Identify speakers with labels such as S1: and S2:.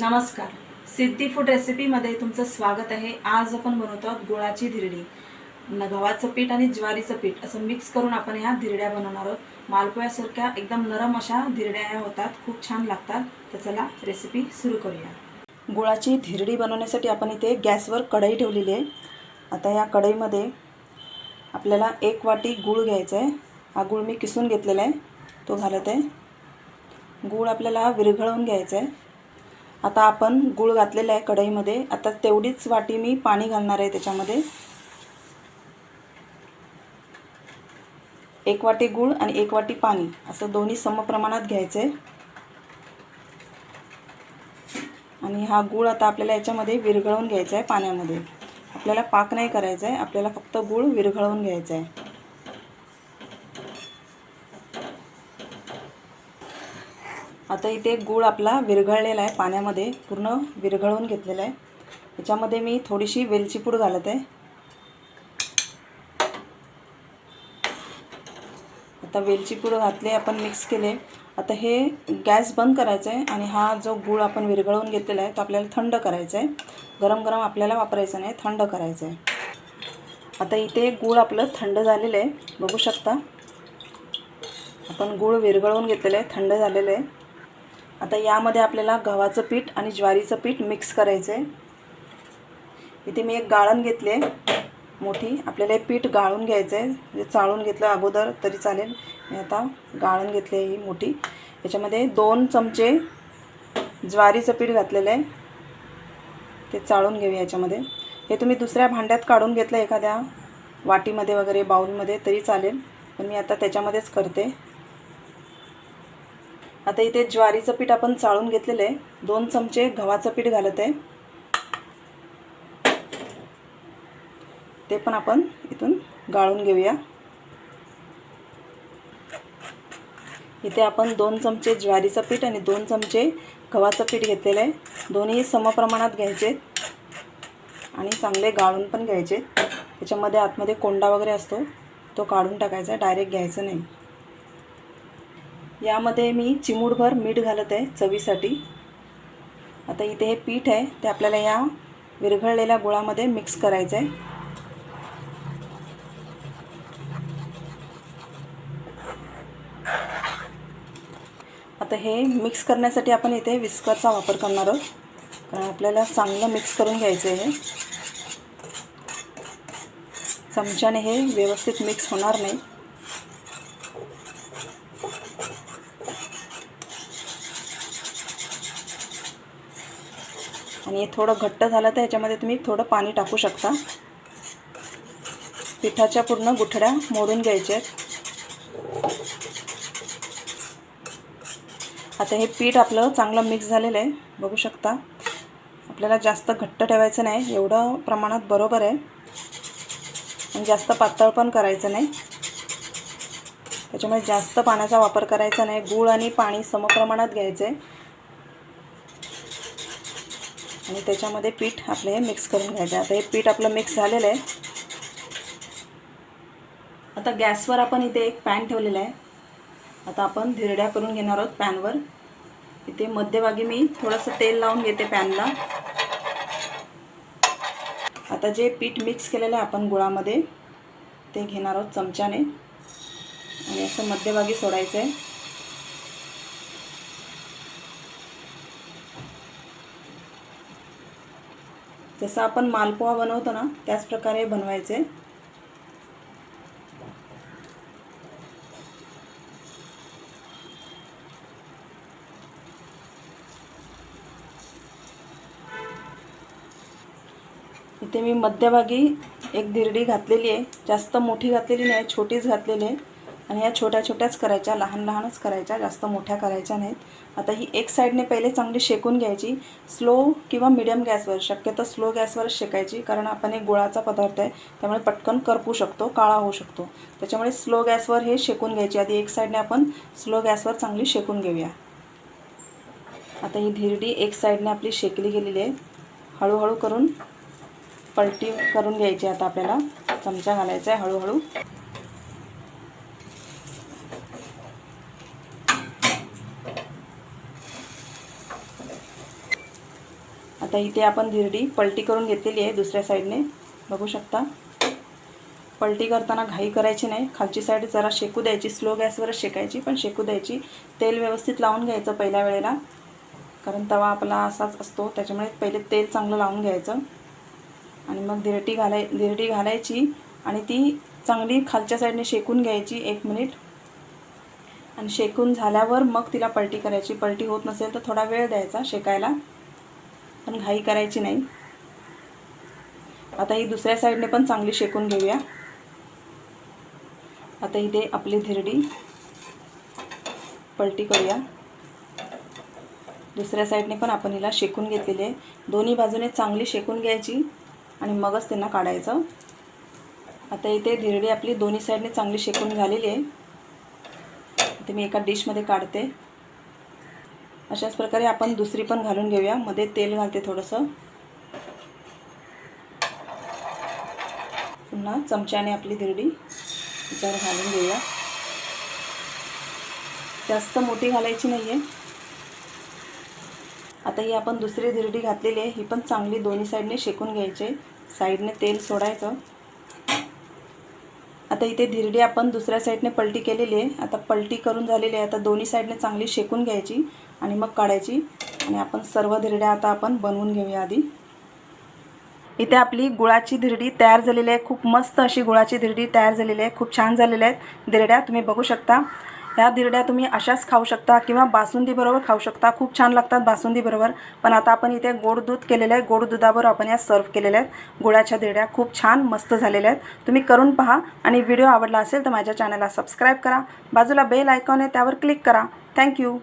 S1: नमस्कार. सिद्धी फूड रेसिपीमध्ये तुमचं स्वागत आहे. आज आपण बनवतो आहोत गुळाची धिरडी. गव्हाचं पीठ आणि ज्वारीचं पीठ असं मिक्स करून आपण ह्या धिरड्या बनवणार आहोत. मालपोयासारख्या एकदम नरम अशा धिरड्या ह्या होतात. खूप छान लागतात. तर चला रेसिपी सुरू करूया. गुळाची धिरडी बनवण्यासाठी आपण इथे गॅसवर कढई ठेवलेली आहे. आता या कढईमध्ये आपल्याला एक वाटी गूळ घ्यायचा आहे. हा गूळ मी किसून घेतलेला आहे. तो घालत आहे. गूळ आपल्याला विरघळवून घ्यायचा आहे. आता आपण गूळ घातलेला आहे कढईमध्ये. आता तेवढीच वाटी मी पाणी घालणार आहे त्याच्यामध्ये. एक वाटी गूळ आणि एक वाटी पाणी. असं दोन्ही समप्रमाणात घ्यायचं आहे आणि हा गूळ आता आपल्याला याच्यामध्ये विरघळवून घ्यायचा आहे पाण्यामध्ये. आपल्याला पाक नाही करायचा आहे आपल्याला फक्त गूळ विरघळवून घ्यायचा आहे आता इथे गूळ आपला विरघळलेला आहे पाण्यामध्ये पूर्ण विरघळवून घेतलेला आहे. याच्यामध्ये मी थोडीशी वेलची पूड घालत आहे. आता वेलची पूड घातले आपण मिक्स केले. आता हे गॅस बंद करायचं आहे आणि हा जो गूळ आपण विरघळवून घेतलेला आहे तो आपल्याला थंड करायचा आहे गरम गरम आपल्याला वापरायचं नाही थंड करायचं आहे आता इथे गूळ आपलं थंड झालेलं आहे बघू शकता. आपण गूळ विरघळवून घेतलेलं आहे थंड झालेलं आहे. आता यामध्ये आपल्याला गव्हाचं पीठ आणि ज्वारीचं पीठ मिक्स करायचं आहे इथे मी एक गाळण घेतले मोठी. आपल्याला हे पीठ गाळून घ्यायचं आहे म्हणजे चाळून घेतलं अगोदर तरी चालेल. मी आता गाळण घेतले ही मोठी. याच्यामध्ये दोन चमचे ज्वारीचं पीठ घातलेलं आहे. ते चाळून घेऊया याच्यामध्ये. हे तुम्ही दुसऱ्या भांड्यात काढून घेतलं एखाद्या वाटीमध्ये वगैरे बाऊलमध्ये तरी चालेल. पण मी आता त्याच्यामध्येच करते. आता इथे ज्वारीचं पीठ आपण चाळून घेतलेलं आहे. दोन चमचे गव्हाचं पीठ घालत आहे. ते पण आपण इथून गाळून घेऊया. इथे आपण दोन चमचे ज्वारीचं पीठ आणि दोन चमचे गव्हाचं पीठ घेतलेलं आहे. दोन्ही समप्रमाणात घ्यायचे आणि चांगले गाळून पण घ्यायचे त्याच्यामध्ये आतमध्ये कोंडा वगैरे असतो तो काढून टाकायचा डायरेक्ट घ्यायचं नाही. यामध्ये मी चिमूटभर मीठ घालत आहे चवीसाठी. आता इथे हे पीठ आहे ते आपल्याला या विरघळलेल्या गुळामध्ये मिक्स करायचं आहे. आता हे मिक्स करण्यासाठी आपण इथे विस्करचा वापर करणार आहोत कारण आपल्याला चांगलं मिक्स करून घ्यायचं आहे हे. चमच्याने हे व्यवस्थित मिक्स होणार नाही. आणि हे थोडं घट्ट झालं तर याच्यामध्ये तुम्ही थोडं पाणी टाकू शकता. पिठाच्या पूर्ण गुठड्या मोडून घ्यायच्या आहेत. आता हे पीठ आपलं चांगलं मिक्स झालेलं आहे. बघू शकता. आपल्याला जास्त घट्ट ठेवायचं नाही. एवढं प्रमाणात बरोबर आहे. आणि जास्त पातळ पण करायचं नाही. त्याच्यामुळे जास्त पाण्याचा वापर करायचा नाही. गूळ आणि पाणी समप्रमाणात घ्यायचं आहे आणि त्याच्यामध्ये पीठ आपलं हे मिक्स करून घ्यायचं. आता हे पीठ आपलं मिक्स झालेलं आहे. आता गॅसवर आपण इथे एक पॅन ठेवलेला आहे. आता आपण धिरड्या करून घेणार आहोत पॅनवर. इथे मध्यभागी मी थोडंसं तेल लावून घेते पॅनला. आता जे पीठ मिक्स केलेलं आहे आपण गुळामध्ये ते घेणार आहोत चमच्याने. आणि असं मध्यभागी सोडायचं आहे जसं आपण मालपोहा बनवतो ना त्याच प्रकारे बनवायचे. इथे मी मध्यभागी एक दिरडी घातलेली आहे. जास्त मोठी घातलेली नाही छोटीच घातलेली आहे. आणि ह्या छोट्या छोट्याच करायच्या लहान लहानच करायच्या जास्त मोठ्या करायच्या नाहीत. आता ही एक साईडने पहिले चांगली शेकून घ्यायची. स्लो किंवा मिडियम गॅसवर शक्यतो स्लो गॅसवरच शेकायची कारण आपण एक गुळाचा पदार्थ आहे त्यामुळे पटकन करपू शकतो काळा होऊ शकतो. त्याच्यामुळे स्लो गॅसवर हे शेकून घ्यायची. आधी एक साईडने आपण स्लो गॅसवर चांगली शेकून घेऊया. आता ही धिरडी एक साईडने आपली शेकली गेलेली आहे. हळूहळू करून पलटी करून घ्यायची आता आपल्याला. चमचा घालायचा आहे हळूहळू. आता इथे आपण धिरडी पलटी करून घेतलेली आहे दुसऱ्या साईडने. बघू शकता. पलटी करताना घाई करायची नाही. खालची साईड जरा शेकू द्यायची स्लो गॅसवरच शेकायची पण शेकू द्यायची. तेल व्यवस्थित लावून घ्यायचं पहिल्या वेळेला. कारण तवा आपला असाच असतो त्याच्यामुळे पहिले तेल चांगलं लावून घ्यायचं. आणि मग धिरटी घालाय धिरडी घालायची आणि ती चांगली खालच्या साईडने शेकून घ्यायची एक मिनिट. आणि शेकून झाल्यावर मग तिला पलटी करायची. पलटी होत नसेल तर थोडा वेळ द्यायचा शेकायला. पण घाई करायची नाही. आता ही दुसऱ्या साईडने पण चांगली शेकून घेऊया. आता इथे आपली धिरडी पलटी करूया. दुसऱ्या साईडने पण आपण हिला शेकून घेतलेली आहे. दोन्ही बाजूने चांगली शेकून घ्यायची आणि मगच त्यांना काढायचं. आता इथे धिरडी आपली दोन्ही साईडने चांगली शेकून झालेली आहे. ते मी एका डिशमध्ये काढते. अशाच प्रकारे आपण दुसरी पण घालून घेऊया. मध्ये तेल घालते थोडंसं. पुन्हा चमच्याने आपली धिरडी त्याच्यावर घालून घेऊया. जास्त मोठी घालायची नाही आहे आता ही आपण दुसरी धिरडी घातलेली आहे. ही पण चांगली दोन्ही साईडने शेकून घ्यायचे साईडने तेल सोडायचं. आता इथे धिरडी आपण दुसऱ्या साईडने पलटी केलेली आहे. आता पलटी करून झालेली आहे. आता दोन्ही साईडने चांगली शेकून घ्यायची आणि मग काढायची. आणि आपण सर्व धिरड्या आता आपण बनवून घेऊया आधी. इथे आपली गुळाची धिरडी तयार झालेली आहे. खूप मस्त अशी गुळाची धिरडी तयार झालेली आहे. खूप छान झालेल्या आहेत धिरड्या तुम्ही बघू शकता. ह्या धिरड्या तुम्ही अशाच खाऊ शकता किंवा बासुंदीबरोबर खाऊ शकता. खूप छान लागतात बासुंदीबरोबर पण आता आपण इथे गोड दूध केलेलं आहे. गोड दुधाबरोबर आपण या सर्व केलेल्या आहेत. गुळाच्या धिरड्या खूप छान मस्त झालेल्या आहेत. तुम्ही करून पहा आणि व्हिडिओ आवडला असेल तर माझ्या चॅनलला सबस्क्राईब करा. बाजूला बेल आयकॉन आहे त्यावर क्लिक करा. थँक्यू